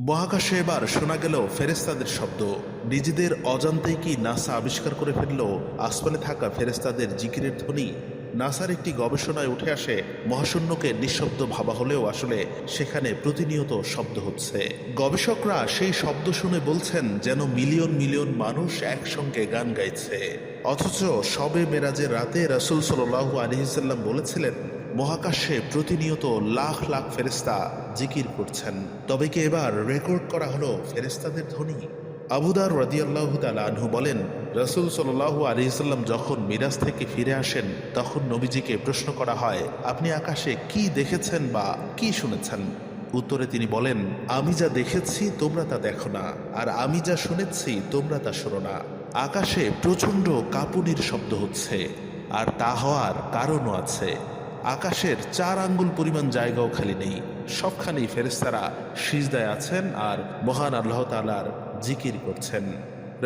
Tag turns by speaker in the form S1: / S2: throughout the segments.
S1: মহাকাশে এবার শোনা গেল ফেরেস্তাদের শব্দ। নিজেদের অজান্তেই কি নাসা আবিষ্কার করে ফেলল? আসমানে থাকা ফেরেস্তাদের জিকিরের ধ্বনি। নাসার একটি গবেষণায় উঠে আসে, মহাশূন্যকে নিঃশব্দ ভাবা হলেও আসলে সেখানে প্রতিনিয়ত শব্দ হচ্ছে। গবেষকরা সেই শব্দ শুনে বলছেন যেন মিলিয়ন মিলিয়ন মানুষ একসঙ্গে গান গাইছে। অথচ সবে মেরাজের রাতে রাসুল সাল্লাহ আলহিসাল্লাম বলেছিলেন মহাকাশে প্রতিনিয়ত লাখ লাখ ফেরেস্তা জিকির করছেন। তবে কি এবার রেকর্ড করা হলো ফেরেস্তাদের ধ্বনি? আবুদার রাদিয়াল্লাহ আনহু বলেন, রসুল সাল্লাহু আলিয়াল্লাম যখন মিরাজ থেকে ফিরে আসেন, তখন নবীজিকে প্রশ্ন করা হয়, আপনি আকাশে কি দেখেছেন বা কি শুনেছেন? উত্তরে তিনি বলেন, আমি যা দেখেছি, তোমরা তা দেখো না, আর আমি যা শুনেছি, তোমরা তা শোনো না। আকাশে প্রচণ্ড কাঁপুনির শব্দ হচ্ছে, আর তা হওয়ার কারণও আছে। আকাশের চার আঙ্গুল পরিমাণ জায়গাও খালি নেই। সবখানেই ফেরেস্তারা সিজদায় আছেন আর মহান আল্লাহ তালার জিকির করছেন।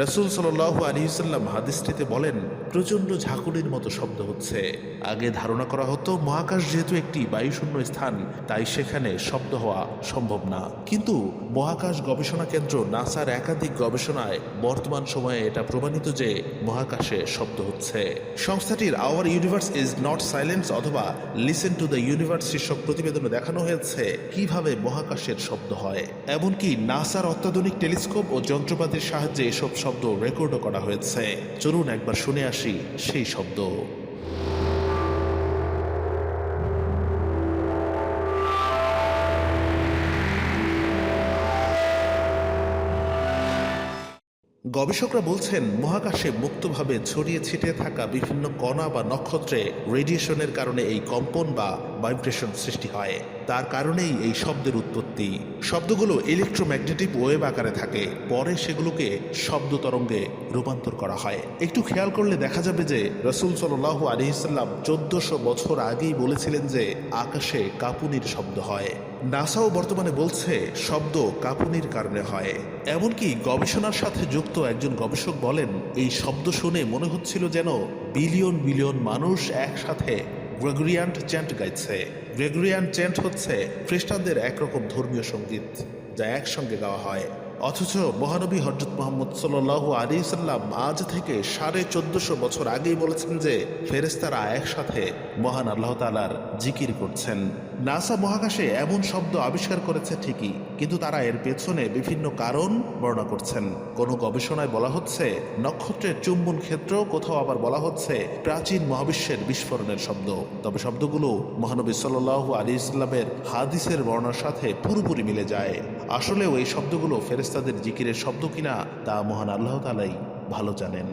S1: রসুল সাল আলিসাল্লাম হাদিসটিতে বলেন, প্রচণ্ড ঝাঁকুনির মতো শব্দ হচ্ছে। আগে ধারণা করা হতো, মহাকাশ যেহেতু একটি বায়ুশূন্য স্থান, তাই সেখানে শব্দ হওয়া সম্ভব না। কিন্তু মহাকাশ গবেষণা কেন্দ্র নাসার একাধিক গবেষণায় বর্তমান সময়ে এটা প্রমাণিত যে মহাকাশে শব্দ হচ্ছে। সংস্থাটির our universe is not silence অথবা লিসেন টু দ্য ইউনিভার্স শীর্ষক প্রতিবেদনে দেখানো হয়েছে কীভাবে মহাকাশের শব্দ হয়। এমনকি নাসার অত্যাধুনিক টেলিস্কোপ ও যন্ত্রপাতির সাহায্যে এসব শব্দ রেকর্ডও করা হয়েছে। চলুন একবার শুনে আসি সেই শব্দ। গবেষকরা বলছেন, মহাকাশে মুক্তভাবে ছড়িয়ে ছিটিয়ে থাকা বিভিন্ন কণা বা নক্ষত্রে রেডিয়েশনের কারণে এই কম্পন বা ভাইব্রেশন সৃষ্টি হয়। তার কারণেই এই শব্দের উৎপত্তি। শব্দগুলো ইলেকট্রোম্যাগনেটিক ওয়েভ আকারে থাকে। পরে সেগুলোকে শব্দ তরঙ্গে রূপান্তর করা হয়। একটু খেয়াল করলে দেখা যাবে যে রসুল সাল আলহিসাল্লাম চোদ্দশো বছর আগেই বলেছিলেন যে আকাশে কাপুনির শব্দ হয়। নাসাও বর্তমানে বলছে শব্দ কাঁপুনির কারণে হয়। এমনকি গবেষণার সাথে যুক্ত একজন গবেষক বলেন, এই শব্দ শুনে মনে হচ্ছিল যেন বিলিয়ন বিলিয়ন মানুষ একসাথে গ্রেগরিয়ান্ট চ্যান্ট গাইছে। গ্রেগরিয়ান চ্যান্ট হচ্ছে খ্রিস্টানদের একরকম ধর্মীয় সংগীত যা একসঙ্গে গাওয়া হয়। অথচ মহানবী হজরত মোহাম্মদ সাল্লাহ আলী সাল্লাম আজ থেকে সাড়ে চোদ্দশো বছর আগেই বলেছেন যে ফেরেস্তারা একসাথে মহান আল্লাহ তালার জিকির করছেন। নাসা মহাকাশে এমন শব্দ আবিষ্কার করেছে ঠিকই, কিন্তু তারা এর পেছনে বিভিন্ন কারণ বর্ণনা করছেন। কোনো গবেষণায় বলা হচ্ছে, নক্ষত্রের চুম্বন ক্ষেত্র, কোথাও আবার বলা হচ্ছে, প্রাচীন মহাবিশ্বের বিস্ফোরণের শব্দ। তবে শব্দগুলো মহানবী সাল্লাহ আলী ইসলামের হাদিসের বর্ণার সাথে পুরোপুরি মিলে যায়। আসলেও এই শব্দগুলো ফেরেস্তাদের জিকিরের শব্দ কিনা, তা মহান আল্লাহ তালাই ভালো জানেন।